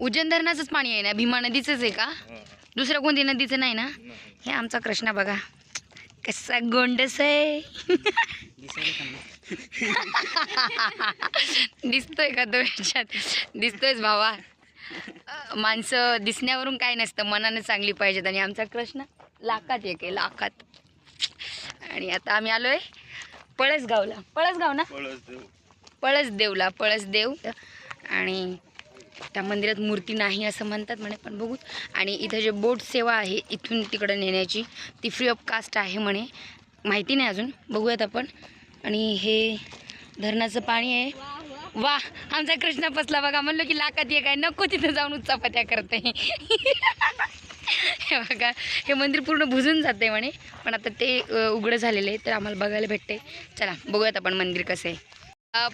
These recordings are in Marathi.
उज्जैन धरणाचंच पाणी आहे ना भीमा नदीचंच आहे का? दुसरं कोणती नदीचं नाही ना? हे आमचा कृष्णा बघा. कसा गोंडस आहे. दिसतोय का तो याच्यात? दिसतोयच भावा. माणसं दिसण्यावरून काय नसतं मनानं चांगली पाहिजेत. आणि आमचा कृष्ण लाखात एक आहे लाखात. आणि आता आम्ही आलोय पळसगावला. पळसगाव ना? पळस देवला पळस देव आणि त्या मंदिरात मूर्ती नाही असं म्हणतात म्हणे पण बघू. आणि इथं जे बोट सेवा आहे इथून तिकडं नेण्याची ती फ्री ऑफ कास्ट आहे म्हणे. माहिती नाही अजून. बघूयात आपण. आणि हे धरणाचं पाणी आहे. वा आमचा कृष्णा पसला बघा. म्हणलो की लाकात ये काय नको तिथं जाऊन उच्चापत्या करते. हे बघा हे मंदिर पूर्ण भुजून जाते म्हणे. पण आता ते उघडं झालेलं आहे तर आम्हाला बघायला भेटते चला बघूयात आपण मंदिर कसं आहे.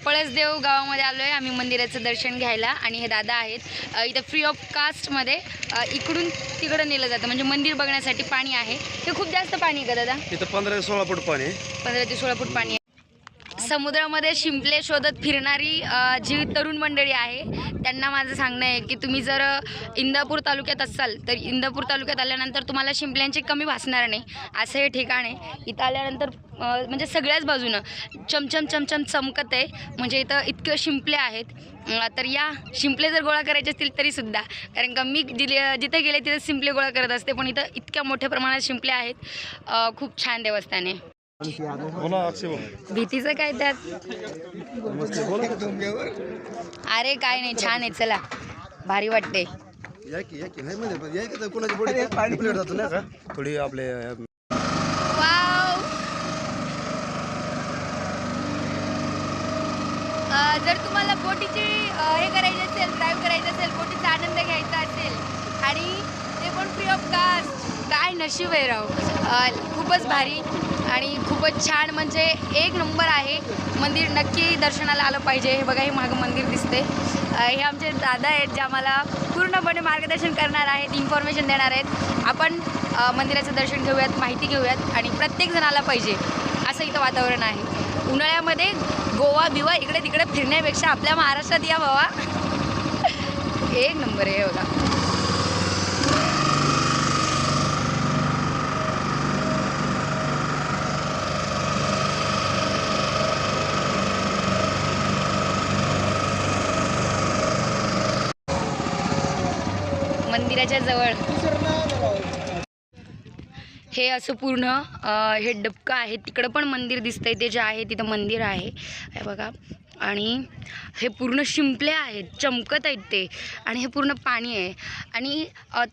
पळसदेव गावामध्ये आलो आहे आम्ही मंदिराचं दर्शन घ्यायला आणि हे दादा आहेत. इथं फ्री ऑफ कास्टमध्ये इकडून तिकडं नेलं जातं. म्हणजे मंदिर बघण्यासाठी पाणी आहे. हे खूप जास्त पाणी आहे का दादा? इथं पंधरा ते सोळा फूट पाणी आहे. पंधरा ते सोळा फूट पाणी आहे. समुद्रामध्ये शिंपले शोधत फिरणारी जी तरुण मंडळी आहे त्यांना माझं सांगणं आहे की तुम्ही जर इंदापूर तालुक्यात असाल तर इंदापूर तालुक्यात आल्यानंतर तुम्हाला शिंपल्यांची कमी भासणार नाही. असं हे ठिकाण आहे. इथं आल्यानंतर म्हणजे सगळ्याच बाजूनं चमचम चमचम चमकत आहे. म्हणजे इथं इतकं शिंपले आहेत. तर या शिंपले जर गोळा करायचे असतील तरीसुद्धा कारण का मी जिले जिथे गेले तिथे शिंपले गोळा करत असते पण इथं इतक्या मोठ्या प्रमाणात शिंपले आहेत. खूप छान देवस्थान आहे. भीतीचं काय त्यात? अरे काय नाही छान आहे चला. भारी वाटते का थोडी आपले अं, वाव! अ, जर तुम्हाला बोटीची हे करायची असेल ड्राईव्ह करायचं असेल बोटीचा आनंद घ्यायचा असेल आणि ते पण फ्री ऑफ कास्ट काय नशीब आहे राव. खूपच भारी. आणि खूपच छान म्हणजे एक नंबर आहे. मंदिर नक्की दर्शनाला आलं पाहिजे. हे बघा हे मागं मंदिर दिसते हे आमचे दादा आहेत जे आम्हाला पूर्णपणे मार्गदर्शन करणार आहेत इन्फॉर्मेशन देणार आहेत. आपण मंदिराचं दर्शन घेऊयात माहिती घेऊयात आणि प्रत्येक जण आला पाहिजे असं इथं वातावरण आहे. उन्हाळ्यामध्ये गोवा बिवा इकडे तिकडे फिरण्यापेक्षा आपल्या महाराष्ट्रात या बाबा एक नंबर आहे बघा. मंदिराच्या जवळ. हे असं पूर्ण हे डबकं आहे. तिकडं पण मंदिर दिसतंय. ते जे आहे तिथं मंदिर आहे. हे बघा. आणि हे पूर्ण शिंपले आहेत. चमकत आहेत ते. आणि हे पूर्ण पाणी आहे. आणि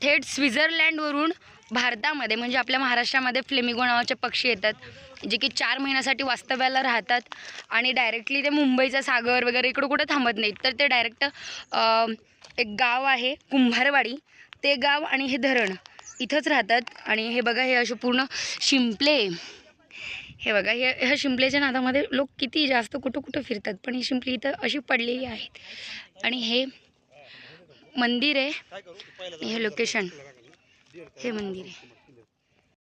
थेट स्वित्झर्लँडवरून भारतामध्ये म्हणजे आपल्या महाराष्ट्रामध्ये फ्लेमिगो नावाचे पक्षी येतात. जे की चार महिन्यासाठी वास्तव्याला राहतात. आणि डायरेक्टली ते मुंबईचा सागर वगैरे इकडं कुठं थांबत नाहीत. तर ते डायरेक्ट एक गाव आहे कुंभारवाडी. ते गाव आणि हे धरण इथंच राहतात. आणि हे बघा हे असे पूर्ण शिंपले. हे बघा हे ह्या शिंपलेच्या नादामध्ये लोक किती जास्त कुठं कुठं फिरतात पण ही शिंपली इथं अशी पडलेली आहेत. आणि हे मंदिर आहे. हे लोकेशन हे मंदिर आहे.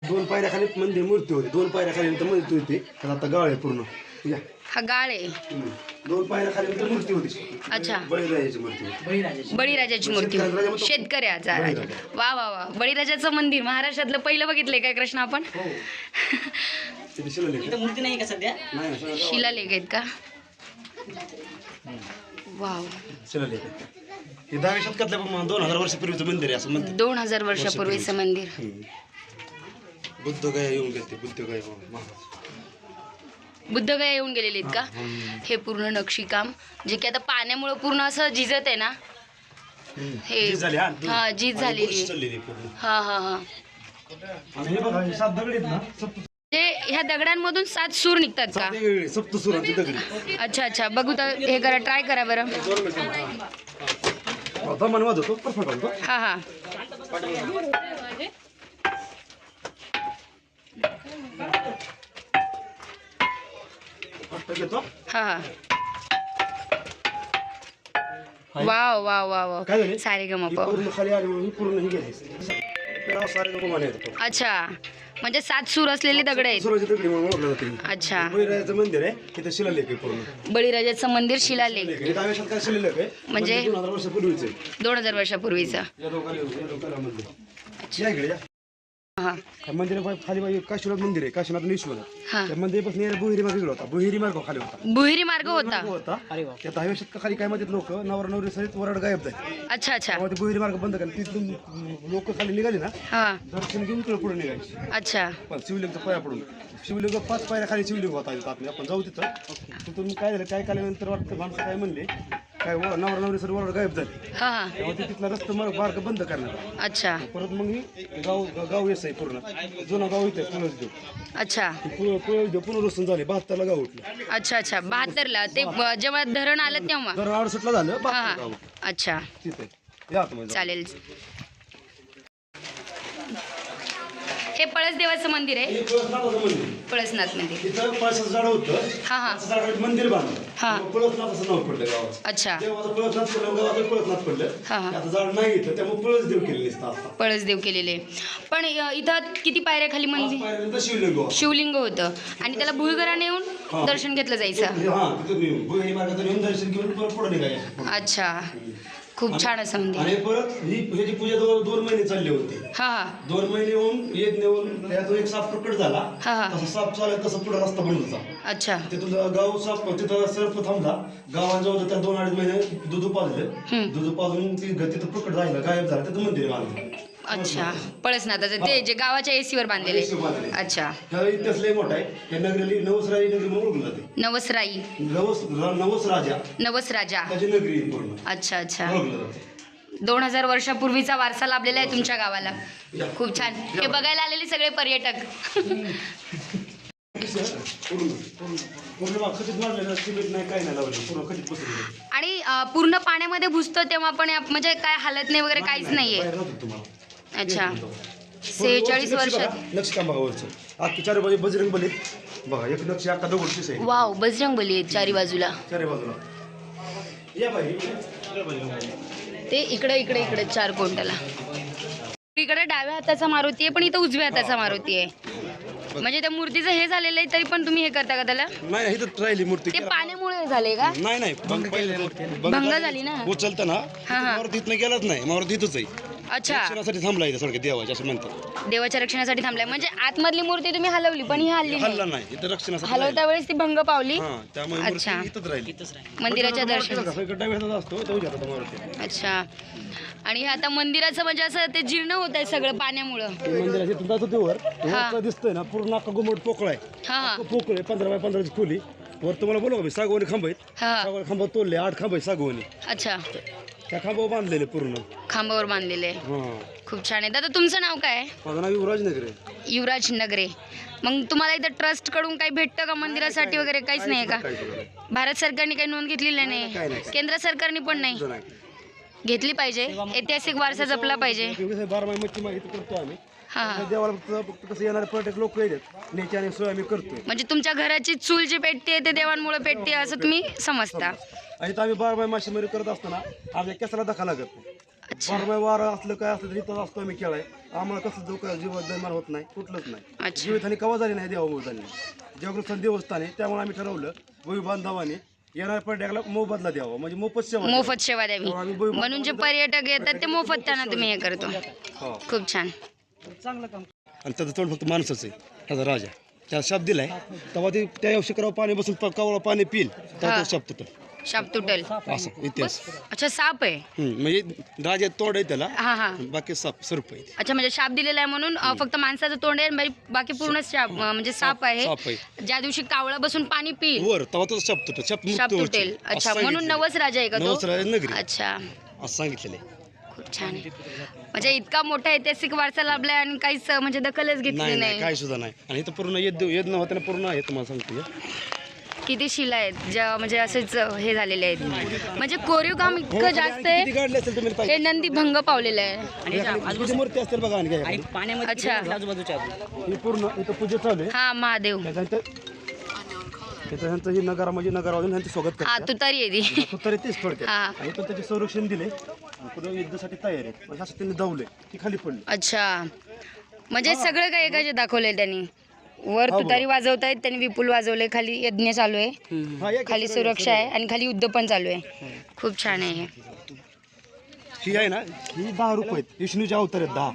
दोन पायऱ्याखाली मंदिर मूर्ती होती. दोन पायऱ्याखाली तर मूर्ती होती. आता गाव आहे पूर्ण. हा गाळ आहे तर मूर्ती होती. अच्छा. बळीराजाची मूर्ती होती. बळीराजाची. मूर्ती शेतकऱ्याचा राजा वा वा वा. बळीराजाचं मंदिर. महाराष्ट्रातलं पहिलं बघितलंय काय कृष्ण आपण? तिथे शिलालेख आहे. मूर्ती नाही का सध्या? नाही नाही, शिलालेख आहेत का? वाव शिलालेख आहे. हे दहाव्या शतकातलं पण दोन हजार वर्षापूर्वीचं मंदिर आहे असं म्हणते दोन हजार वर्षापूर्वीचं मंदिर. बुद्ध गाय येऊन गेले बुद्ध गाय महाराज. बुद्धगया येऊन गेलेले आहेत का? हे पूर्ण नक्षीकाम जे की आता पाण्यामुळे पूर्ण असं झिजत आहे ना? हे हा. झीज झालेली आहे. हा हा हा. आणि हे बघा हे सात दगड आहेत ना सप्त ते ह्या दगडांमधून सात सूर निघतात का? सप्तसुरांची दगडी. अच्छा अच्छा. बघू तर हे करा ट्राय करा बरं. हा हा. घेतो हा. हा वाव वाव वाव वाव. काय झाले? सारे ही गमप पूर्ण खाली आली म्हणून ही पूर्ण ही गेली. पेराव सारे लोक म्हणे येतो. अच्छा. म्हणजे सात सूर असलेले दगड आहेत. सुराजी दगडी म्हणून ओळखलं जाते. अच्छा. बळीराजाचं मंदिर आहे. तिथं शिलालेख आहे पूर्ण. बळीराजाचं मंदिर शिलालेख. शतकात शिलालेख आहे? म्हणजे? दोन हजार वर्षापूर्वीच आहे. दोन हजार वर्षापूर्वीचं. या दोघांनी या दोघांना मंदिर. या इकडे या. हां. त्या मंदिरा खाली बाई काशीनाथ मंदिर आहे. काशीनाथ हां. त्या मंदिरापासून यायला बुहेरी मार्ग गेला होता. बुहेरी मार्ग खाली होता. बुहेरी मार्ग होता. त्या दहाव्या शतकाखाली काय म्हणतात लोक? नवरा नवरी सहित वरड गायब झाले. अच्छा अच्छा. तेव्हा ते बुहेरी मार्ग बंद केला. तिथून लोक खाली निघाली ना हां. दर्शन घेऊन पुढे निघायचे अच्छा. पण शिवलिंगचा पाया पडून. शिवलिंग पाच पायऱ्या खाली शिवलिंग होता इथं आतमध्ये. आपण जाऊ तिथं. तिथून काय झालं? काय काल्यानंतर वाटतं माणसं काय म्हणले? काय व- नवरा नवरी सर्व वरड गायब झाले. हां. हां तेव्हा ते तिथला रस्ता मार्ग मार्ग बंद करण्यात आला. अच्छा. परत मग मी गाव गाव येस आहे पूर्ण. जुनं गाव इथे पुनर्देव अच्छा. पुनर्देव पुनर्वसन झाले बहात्तरला गाव उठलं. अच्छा अच्छा. बहात्तरला. ते जेव्हा धरण आलं तेव्हा? जर अडसठला झालं हां बहात्तर गाव हां अच्छा. तिथे या जाऊ. चालेल. हे पळस देवाचं मंदिर आहे. हे पळसनाथाचं मंदिर. पळसनाथ मंदिर. तिथं पळसाचं झाड होतं. हां हां. पळसाचं झाडाखाली मंदिर बांधलं. हा. मग पळसनाथ असं नाव पडलं गावाचं. अच्छा. देवाचं पळसनाथ पडलं गावाचं पळसनाथ पडलं. हा, हा. आता झाड नाही इथं त्यामुळे पळस देव केलेलं दिसतं आता. पळस देव केलेले. पण अ, इथं किती पायऱ्या खाली मंदिर? शिवलिंग. शिवलिंग होतं. आणि त्याला भुईगराने येऊन हा. दर्शन घेतलं जायचं. हा तिथं येऊन भुई मार्गातून येऊन दर्शन घेऊन परत पुढे निघायचं. अच्छा. खूप छान असं मंदिर आणि परत ही ह्याची पूजा दोन दोन महिने चालली होती. हा हा. दोन महिने होऊन यज्ञ होऊन त्यातून एक साप प्रकट झाला. हा, हा. तसा साप चालत तसं पुढे रस्ता बनत होता. अच्छा. तिथून गाव साप तिथं सर्प थांबला. गावाजवळ त्या दोन अडीच महिने दूध पाजलं. दूध पाजून ती तिथं प्रकट राहिलं गायब झालं. तिथं मंदिर बांधलं अच्छा. पळसनाथाचं ते जे गावाच्या एसीवर बांधलेले. एसीवर बांधलेले. अच्छा. ह्या इतिहास लय मोठा आहे. या नगरीला नवसराई नगरी म्हणून ओळखलं जाते. नवसराई. नवस र- नवस राजा नवस राजा त्याची नगरी आहे पूर्ण. अच्छा अच्छा. ओळखलं जाते. दोन हजार वर्षापूर्वीचा वारसा लाभलेला आहे तुमच्या गावाला. खूप छान. हे बघायला आलेले सगळे पर्यटक. पूर्ण पूर्ण पूर्ण भाग खचित मारलेलं सिमेंट नाही काय नाही लावलं. पूर्ण खचित बसवलेलं आणि अ, पूर्ण पाण्यामध्ये घुसतो तेव्हा पण या- म्हणजे काय हालत नाही वगैरे काहीच नाहीये. बाहेर राहतो तुम्हाला. अच्छा. सेहेचाळीस वर्षात. अख्खी चार बाजू बजरंग बली बघा एक नक्षी अख्खा दगड पिस आहे वाव बजरंग बली आहेत चारी बाजूला. चारी बाजूला. या बाई. या बाई. ते इकडे इकडे इकडे चार कोंटाला इकडे डाव्या हाताचा मारुती आहे पण इथं उजव्या हाताचा मारुती आहे. म्हणजे त्या मूर्तीचं हे झालेलं आहे तरी पण तुम्ही हे करता का त्याला? नाही नाही इथं राहिली मूर्ती. ते पाण्यामुळे झाले का? नाही नाही भंग झाली ना? उचलतं ना हा, हा. गेलाच नाही मारुती इथंच आहे. अच्छा. दर्शनासाठी थांबला इथं सडक देवाच्या असं म्हणतात. देवाच्या रक्षणासाठी थांबलाय. म्हणजे आतमधली मूर्ती तुम्ही हलवली पण ही हल्ली हल्ला नाही. नाही इथं रक्षणासाठी हलवता वेळेस ती भंग पावली. हा त्यामुळे अच्छा. मूर्ती इथंच राहिली. मंदिराच्या दर्शन. डाव्या हातात असतो तो उजव्या हातात मारुती अच्छा. आणि हे आता मंदिराचं म्हणजे असं ते जीर्ण होत आहे सगळं पाण्यामुळं. ते मंदिराच्या तिथं जातो ते वर हा. वरचं दिसतंय ना पूर्ण अख्खा गुमट पोकळ आहे. हा हा. पोकळ आहे पंधरा बाय पंधराची खोली. वर तुम्हाला बोलू का मी? सागवानी खांब आहेत. हा. सागवानी खांब तोडले आठ खांब आहेत सागवानी. अच्छा. त्या खांबावर बांधलेले पूर्ण. खांबावर बांधलेले. हा. खूप छान आहे. दादा तुमचं नाव काय? आहे? माझं नाव युवराज नगर. आहे युवराज नगरे. मग तुम्हाला इथं ट्रस्टकडून काही भेटतं का? मंदिरासाठी वगैरे काहीच नाही का? काय. भारत सरकारने काही नोंद घेतलेली नाही नाही. केंद्र सरकारने पण नाही. घेतली पाहिजे. ऐतिहासिक वारसा जपला पाहिजे. आहे, महिने मच्छी माहिती करतो आम्ही. हा. हा त्या देवाला फक्त फक्त कसं येणारे पर्यटक लोक येतात. नेची आणि सोय आम्ही करतोय. म्हणजे तुमच्या घराची चूल जी पेटते ते देवांमुळे पेटते असं तुम्ही समजता. आणि इथं आम्ही बारा महिने मासेमारी करत असताना आमच्या केसाला धक्का लागत नाही. बारा महिने वारं असलं काय असलं तरी इथं असतो आम्ही खेळाय. आम्हाला कसं जो काय जीव निर्माण होत नाही कुठलंच नाही. अच्छा. जीवितहानी कवा झाली नाही देवामुळे झाली. नाही देवस्थान आहे त्यामुळे आम्ही ठरवलं भूमी बांधवाने येणाऱ्या पर्यटकाला मोबदला द्यावा. म्हणजे मोफत सेवा द्यावी. मोफत सेवा द्यावी. म्हणून जे पर्यटक येतात ते मोफत त्यांना तुम्ही हे करतो. हो. खूप छान. आणि त्याचं तोंड फक्त माणसाचं आहे. त्याचा राजा. त्याला शाप दिलाय. तेव्हा ते त्या शिखरावर पाणी बसून प- कवळा पाणी पिल तेव्हा. तो शाप तुटल. शाप तुटल. असं इतिहास. अच्छा साप आहे. हम्म, म्हणजे राजा तोंड आहे त्याला. हा हा. बाकी साप सर्प आहे अच्छा म्हणजे शाप दिलेला आहे म्हणून अ, फक्त माणसाचं तोंड आहे बाकी- पूर्ण शाप अ, म्हणजे साप आहे. साप आहे. ज्या दिवशी कावळा बसून पाणी पिईल. वर तेव्हा तो शाप तुटल. शाप तुटेल. अच्छा म्हणून नवस राजा आहे का. तो? नवस राजा नगरी. अच्छा. असं सांगितलेलं आहे. खूप छान आहे. म्हणजे इतका मोठा ऐतिहासिक वारसा लाभलाय आणि काहीच म्हणजे दखलच घेतली नाही नाही नाही. काय सुद्धा नाही. आणि इथं पूर्ण येत येत नव्हतं ना पूर्ण आहे तुम्हाला सांगतो किती शिला आहेत ज्या म्हणजे असेच हे झालेले आहेत. म्हणजे कोरीव काम इतकं जास्त किती आहे काढले असेल तुम्ही हे नंदी भंग पावलेलं आहे. मूर्ती असतील बघा आणखी याच्याकडे. पाण्यामध्ये अच्छा. आजूबाजूच्या ही पूर्ण इथं पूजा चालू आहे. हा महादेव. त्याच्यानंतर त्याचं ह्यांचं ही नगारा म्हणजे नगारावरून ह्यांचं स्वागत हा करतात तुतारी आहे ती तो तरी तेच थोडक्यात हा. आणि पण त्याचे संरक्षण दिले. पुढे युद्धासाठी तयार आहे म्हणजे असं त्यांनी धावले ती खाली पडली. अच्छा. म्हणजे सगळं काही एकाचे दाखवलंय त्यांनी. वर तुतारी वाजवतायत त्यांनी विपुल वाजवले खाली यज्ञ चालू आहे. हा, या खाली सुरक्षा आहे आणि खाली युद्ध पण चालू आहे. खूप छान आहे हे. ही आहे ना? ही दहा रुपये आहेत. विष्णूचे अवतार आहेत दहा.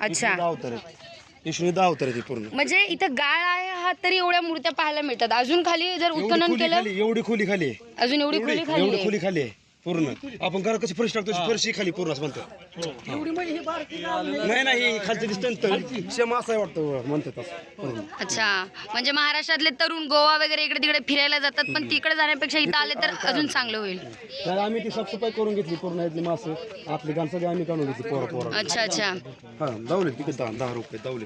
अच्छा. अवतार आहेत विष्णू दहा अवतार आहेत पूर्ण. म्हणजे इथं गाळ आहे हा तरी एवढ्या मूर्त्या पाहायला मिळतात. अजून खाली जर एवढी उत्खनन खोली केलं खाली एवढी खोली खाली. आहे अजून एवढी खोली खाली एवढी आहे. खोली खाली आहे. पूर्ण. आपण घरात कशी फरशी टाकतो फरशी खाली पूर्ण असं म्हणतो नाही नाही खालचं दिसतं शेम असं वाटतं म्हणतात असं. पूर्ण. अच्छा. म्हणजे महाराष्ट्रातले तरुण गोवा वगैरे इकडे तिकडे फिरायला जातात पण तिकडे जाण्यापेक्षा इथं आले तर अजून चांगलं होईल. तर आम्ही ती साफसफाई करून घेतली पूर्ण इथली मासं. आतली गाण सगळी आम्ही काढून घेतली पोरं पोरं. अच्छा अच्छा. हा दावले तिकडे दहा दहा रुपये दावले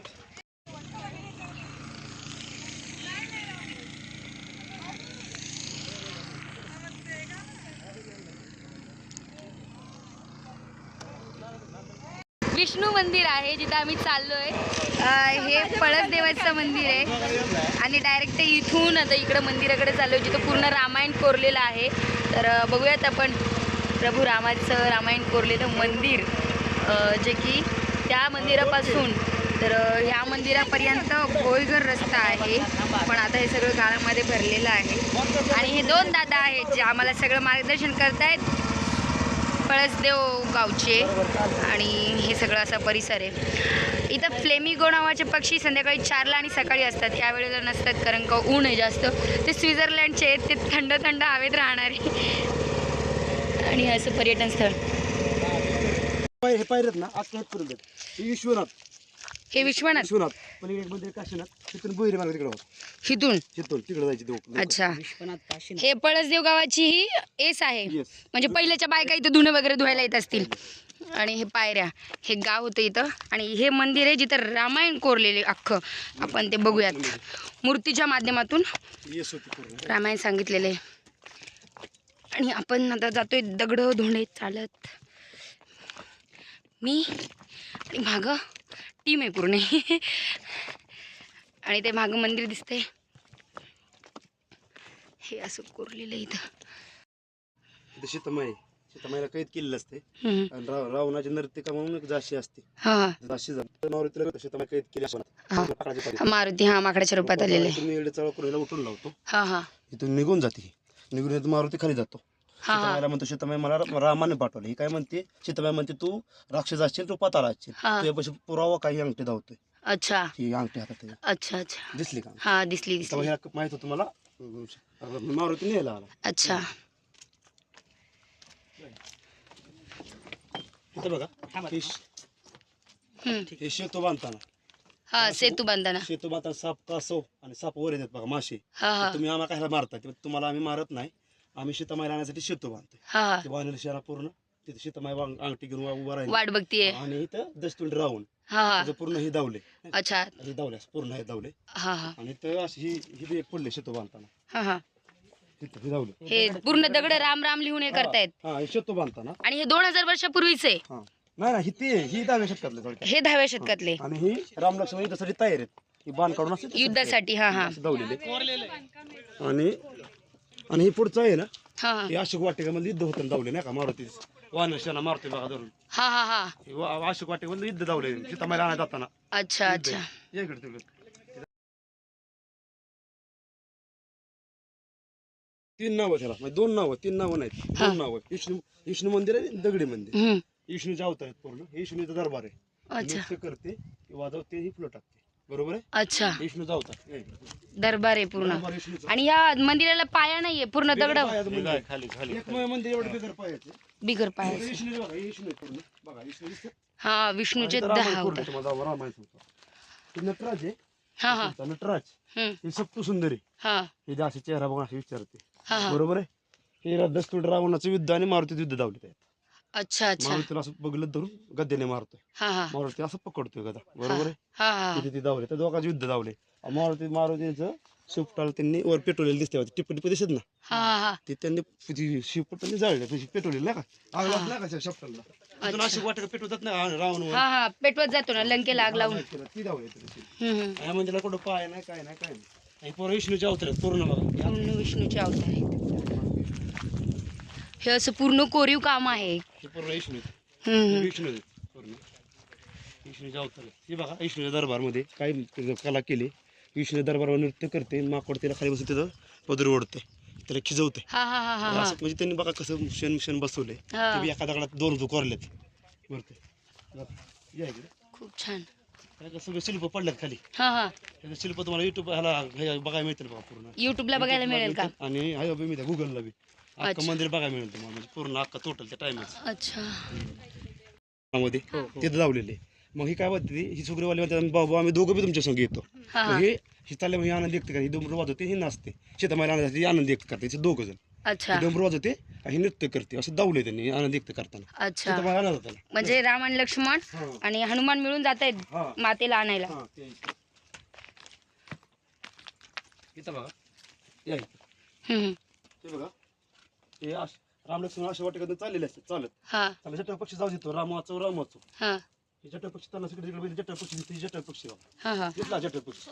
विष्णू मंदिर आहे जिथं आम्ही चाललोय. आहे हे पळस देवाचं मंदिर आहे. आणि डायरेक्ट इथून आता इकडं मंदिराकडे चाललोय जिथं पूर्ण रामायण कोरलेलं आहे. तर बघूयात आपण. प्रभू रामाचं रामायण कोरलेलं मंदिर जे की त्या मंदिरापासून. तर ह्या मंदिरापर्यंत खोलगर रस्ता आहे. पण आता हे सगळं गाळामध्ये भरलेलं आहे. आणि हे दोन दादा आहेत जे आम्हाला सगळं मार्गदर्शन करतायत. पळसदेव गावचे आणि हे सगळं असा परिसर आहे. इथं फ्लेमिगो नावाचे पक्षी संध्याकाळी चारला आणि सकाळी असतात. या वेळेला नसतात कारण का ऊन आहे जास्त ते स्वित्झर्लंडचे आहेत. ते थंड थंड हवेत राहणारे. आणि असं पर्यटन स्थळ. हे पायरेत ना आज ही विश्वनाथ. हे विश्वनाथ. विश्वनाथ. पण एक मंदिर काशीनाथ. तिथून मार्ग तिकडे होत. हिथून? तिथून तिकडे जायची अच्छा. हे पळसदेव गावाची ही एस आहे. येस म्हणजे पहिल्याच्या बायका इथं धुणं वगैरे धुवायला येत असतील. आणि हे पायऱ्या हे गाव होतं इथं. आणि हे मंदिर आहे जिथं रामायण कोरलेले अख्खं. आपण ते बघूयात. मूर्तीच्या माध्यमातून येस होती पूर्ण रामायण सांगितलेले आणि आपण आता जातोय दगड धुणे चालत. मी आणि मागं टीम आहे पूर्ण. आणि ते मागं मंदिर दिसतंय. हे असं कोरलेलं इथं. सीतामाई सीतामाईला कैद केलेलं असते. आणि राव रावणाची नर्तिका म्हणून एक जाशी असते. जाशी झाली. नवरीला सीतामाई कैद केली. मारुती हा माकडाच्या रूपात आलेले तुम्ही एवढे चळ करून उठून लावतो. हा हा. इथून निघून जाते. निघून येतो मारुती खाली जातो. हा हा म्हणतो सीतामाई मला रा- रामाने पाठवलं. ही काय म्हणते? सीतामाई म्हणते तू राक्षस असशील तू पाताला असशील. हा. तुझ्यापाशी पुरावा काही अंगठी धावतोय. अच्छा. ही अंगठी हातात. अच्छा अच्छा. दिसली का? हा दिसली दिसली. माहीत होतं मला अं, मारुती न्यायला आला. अच्छा. इथं बघा हे श- हम्म. हे शेतो बांधताना. हा सेतू बांधताना. शेतो बांधताना साप कासव आणि साप वर येतात बघा मासे. हा हा. तुम्ही आम्हाला काय मारता? ते तुम्हाला आम्ही मारत नाही. आम्ही शेतामाई राहण्यासाठी शेतो बांधतोय. हा. ते बांधलेलं शहरा पूर्ण तिथे शेतामाई वांग- अंगठी घेऊन उभा राहील. वाट बघतीये. आणि इथं दस्तुंड राहून. हा हा. त्याचं पूर्ण हे दावले. अच्छा. हे पूर्ण हे दावले. हा हा. आणि तर अशी ही ही बी एक पडले शेतो बांधताना. हा हा. तिथं हे हे पूर्ण दगड राम राम लिहून हे करतायत. हा हे शेतो बांधताना. आणि हे दोन हजार वर्षापूर्वीचे हा. नाही नाही ही ते ही दहाव्या शतकातले थोडक्यात हे दहाव्या शतकातले. आणि ही राम लक्ष्मण युद्धासाठी तयार आहेत. ही बाण काढून असं युद्धासाठी हा हा. आणि आणि ही पुढचं आहे ना हा. अशोक वाटिकामध्ये युद्ध होतं दावले नाही का मारुती वानर शेणा मारतोय बघा धरून. हा हा हा. हे वा- अशोक वाटिकामध्ये युद्ध दावले सीतामाई जाताना. अच्छा अच्छा. या इकडे तिकडे. तीन नावं त्याला म्हणजे दोन नावं तीन नावं नाहीत. दोन नावं विष्णू विष्णू मंदिर आहे आणि दगडी मंदिर. हम्म. विष्णूचे अवतार आहेत पूर्ण. हे विष्णूचा दरबार आहे. अच्छा. नृत्य करते वाजवते ही फुलं टाकते. बरोबर आहे? अच्छा. विष्णूचा अवतार. हे. दरबार आहे पूर्ण. दरबार विष्णूचा. आणि या मंदिराला पाया नाहीये पूर्ण दगड. पायाचं मंदिर आहे. एक म- मंदिर एवढं बिगर पायाचं बिगर इथं पाया बघा हे विष्णू आहे पूर्ण. बघा विष्णू दिसतं? हा विष्णूचे दहा. हे नटराज आहे. हा हा. तुमचा नटराज. हम्म. हे सप्त सुंदरी. हा. हे जे असे चेहरा बघून असे विचारते. हा हा. बरोबर आहे? हे दस्तुड रावणाचं युद्ध आणि मारुती युद्ध दावले आहेत अच्छा अच्छा. मारुतीला असं बघलं धरून गद्याने मारतोय. हा हा. मारुती असं पकडतोय गदा. बरोबर आहे? हा हा. तिथे ते दावले त्या दोघांचे युद्ध आणि मारुती मारुतीचं शिवटाला त्यांनी वर पेटवलेलं दिसते टिप्पी टिप्पी दिसत ना. हा हा. हा ते त्यांनी ती त्यांनी जाळले पेटवलेली नाही का? आग लागली का शेपटाला तिथून अशी वाटत पेटवतात ना रावण हा हा. पेटवत जातो ना लंकेला आग लावून. ती हम्म, हम्म. मंदिराला कुठं पाय नाही काय नाही काय नाही. आणि पोरं विष्णूचे अवतार आहेत पूर्ण बघा. पूर्ण विष्णूचे अवतार आहेत हे असं पूर्ण कोरीव काम आहे. हे पूर्ण विष्णू. हम्म, हे हम्म. विष्णू पूर्ण. विष्णूच्या अवतार हे बघा विष्णूच्या दरबारमध्ये काय कला केली. विष्णूच्या दरबारावर नृत्य करते माकड त्याला खाली बसून त्याचं पदर ओढते त्याला खिजवते. हा हा हा हा हा. असं म्हणजे त्यांनी बघा कसं क्षण क्षण बसवले. हा. ते बी एका दगडात दोन कोरलेत. ते. या इकडे. खूप छान. काय सगळे शिल्प पडल्यात खाली. हा हा. त्याचं शिल्प तुम्हाला युट्यूब ह्याला हे बघायला मिळतील बघा पूर्ण. युट्यूबला बघायला मिळेल का? आणि हाय बी मी गुगलला बी. अख्खं. मंदिर बघायला मिळेल तुम्हाला म्हणजे पूर्ण अख्खा टोटल त्या टायमाच अच्छा मध्ये तिथं लावलेले मग ही काय म्हणते ती, ही सुग्रीवाली बाबा आम्ही दोघं बी तुमच्या संग येतो. हा मग हा. हे ही चालले म्हणजे आनंद व्यक्त करते. ही डोंबर वाजवते ही नाचते. शेतामाला आनंद ही आनंद व्यक्त करते. दोघं जण. अच्छा. ही डोंबर वाजवते आणि ही नृत्य करते. असं दावले त्यांनी आनंद व्यक्त करताना. अच्छा. आनंद म्हणजे राम आणि लक्ष्मण हा. आणि हनुमान मिळून जात आहेत हा. मातेला आणायला. हा, ते. इथं. बघा. या इथं. हम्म, हम्म. हे बघा. हे अश- रामलक्ष्मण अशा वाटेकडे चाललेले असतात चालत. हा. त्याला जटा पक्षी जाऊ देतो राम वाचव राम वाचव. हा. हे जटा पक्षी त्यांना सगळे तिकडे जटा पक्षी दिसते जटा पक्षी राव हा हा. घेतला जटा पक्षी.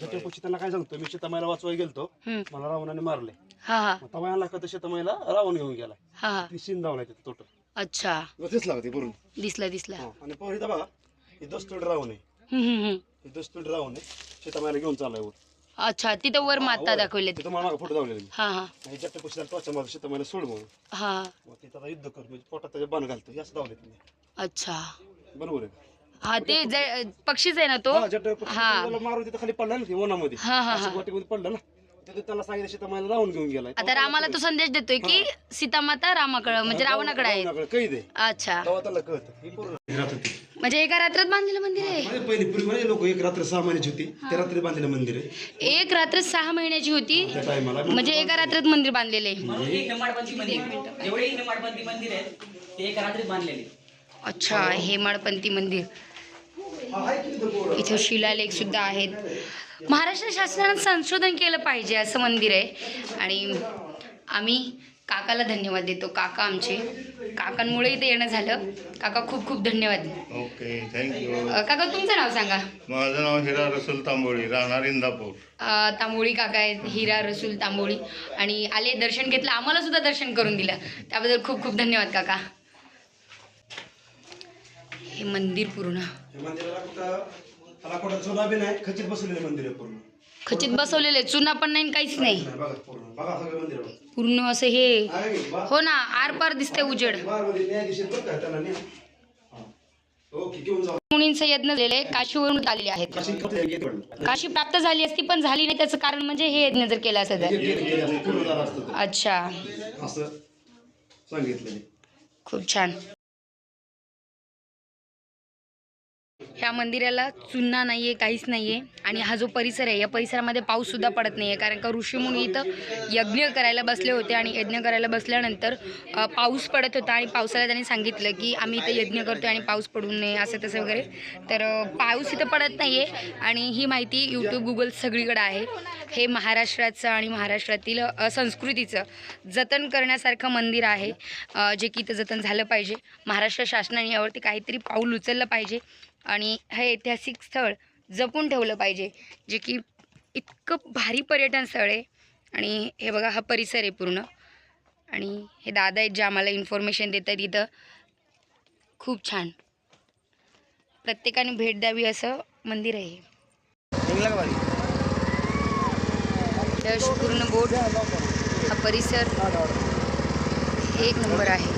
जटा पक्षी त्यांना काय सांगतो मी शेतामायला वाचवायला गेलतो हम्म. मला रावणाने मारले. हा हा. मग आणला का तर शेतामायला रावण घेऊन गेला. हा हा. ती शिन धावला तिथे टोटल अच्छा तेच लागते पूर्ण दिसला दिसला. हा. आणि पोर इथं बघा हे दस्तोड रावण आहे. हम्म, हम्म, हम्म. हे दस्तोड रावण आहे. शेतामायला घेऊन चाललाय वर. अच्छा तिथं वर माता दाखवलेत. तिथं मला फोटो हा हा. आणि सोड म्हणून. हा. मग आता युद्ध कर म्हणजे पोटात त्याच्या बाण घालतो हे असं दावले तुम्ही अच्छा. बरोबर आहे हा ते ज- पक्षीच आहे ना तो? हा, हा. त्याला मारून तिथं खाली पडला ना ते हा हा हा. असं वाटेमध्ये पडलं ना. तिथं सांगितलं रावण घेऊन गेलाय. आता रामाला तो संदेश देतोय की सीतामाता रामाकडं म्हणजे रावणाकडे आहे आहे अच्छा. तेव्हा त्याला कळतं. ही पूर्ण राहत होती म्हणजे एका रात्रात बांधलेलं मंदिर आहे? पहिली पूर्वी लोक एक रात्र सहा महिन्याची होती त्या रात्री बांधलेलं मंदिर आहे. एक रात्र सहा महिन्याची होती त्या टायमाला म्हणजे एका रात्रात मंदिर बांधलेले म्हणून हे हेमाडपंथी मंदिर जेवढे हेमाडपंथी मंदिर आहेत ते एका रात्रीत बांधलेले अच्छा हेमाडपंथी मंदिर. इथं शिलालेख सुद्धा आहेत. महाराष्ट्र शासनानं संशोधन केलं पाहिजे असं मंदिर आहे. आणि आम्ही काकाला धन्यवाद देतो. काका आमचे. काकांमुळे इथे येणं झालं. काका खूप खूप धन्यवाद. ओके थँक्यू अ, काका तुमचं नाव सांगा. माझं नाव हिरा रसूल तांबोळी राहणार इंदापूर अ, तांबोळी काका आहेत हिरा रसूल तांबोळी. आणि आले दर्शन घेतलं आम्हाला सुद्धा दर्शन करून दिलं. त्याबद्दल खूप खूप धन्यवाद काका. हे मंदिर पूर्ण. हे मंदिराला कुठं त्याला कुठं चुना बी नाही खचित बसलेलं मंदिर आहे पूर्ण खचित बसवलेले चुना पण नाही काहीच नाही नाही, बघा पूर्ण बघा सगळं मंदिर बघा. पूर्ण असं हे आहे की? बा- हो ना आर पार दिसते उजेड बारमध्ये न्यायाधीश आहेत बरं का त्याला न्या. हा. ओके घेऊन जाऊ मुनींचं यज्ञ झालेले काशीवरून आलेले आहेत काशी कपडे घेत पडलं. काशी प्राप्त झाली असती पण झाली नाही त्याचं कारण म्हणजे हे यज्ञ जर केलं असतं तर गेले- गेले असते, पूर्ण झालं असतं ते. अच्छा असं सांगितलं खूप छान त्या मंदिराला चुन्ना नाही आहे काहीच नाही आहे आणि हा जो परिसर आहे या परिसरामध्ये पाऊससुद्धा पडत नाही आहे कारण का ऋषीमुनी इथं यज्ञ करायला बसले होते आणि यज्ञ करायला बसल्यानंतर पाऊस पडत होता आणि पावसाला त्यांनी सांगितलं की आम्ही इथं यज्ञ करतो आणि पाऊस पडू नये असं तसं वगैरे. तर पाऊस इथं पडत नाहीये. आणि ही माहिती यूट्यूब गुगल सगळीकडे आहे. हे महाराष्ट्राचं आणि महाराष्ट्रातील संस्कृतीचं जतन करण्यासारखं मंदिर आहे जे की इथं जतन झालं पाहिजे. महाराष्ट्र शासनाने यावरती काहीतरी पाऊल उचललं पाहिजे. आणि हे ऐतिहासिक स्थळ जपून ठेवलं पाहिजे जे की इतकं भारी पर्यटन स्थळ आहे. आणि हे बघा हा परिसर आहे पूर्ण. आणि हे दादा आहेत जे आम्हाला इन्फॉर्मेशन देत आहेत इथं. खूप छान. प्रत्येकाने भेट द्यावी असं मंदिर आहे. पूर्ण बोट. हा परिसर एक नंबर आहे.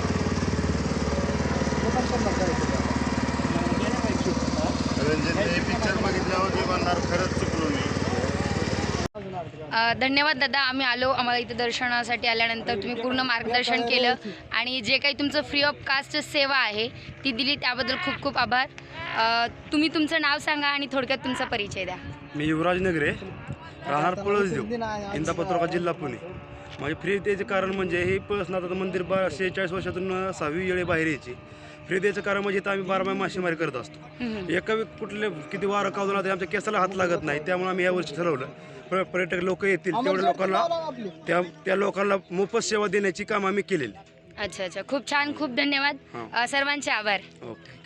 रंजन हे पिक्चर बघितल्यावर जे म्हणणार खरंच चुकलो मी. अ, धन्यवाद दादा आम्ही आलो आम्हाला इथं दर्शनासाठी आल्यानंतर तुम्ही पूर्ण मार्गदर्शन केलं आणि जे काही तुमचं फ्री ऑफ कास्ट सेवा आहे ती दिली त्याबद्दल खूप खूप आभार. अ, तुम्ही तुमचं नाव सांगा आणि थोडक्यात तुमचा परिचय द्या. मी युवराज नगरे राहणार पळसदेव इंदापत्रोका जिल्हा पुणे. माझे फ्री द्यायचे कारण म्हणजे हे पळसनाथाचं मंदिर बा शेहेचाळीस वर्षातून सहावी वेळे बाहेर यायची. फ्री द्यायचं कारण म्हणजे इथं आम्ही बारा महिने मासेमारी करत असतो. एका वेळी कुठले किती वारं कावून तरी आमच्या केसाला हात लागत नाही त्यामुळे आम्ही यावर्षी ठरवलं पर- पर्यटक लोक येतील तेवढ्या लोकांना त्या त्या लोकांना मोफत सेवा देण्याची काम आम्ही केलेली. अच्छा अच्छा. खूप छान खूप धन्यवाद. हां. अ, सर्वांचे आभार. ओके.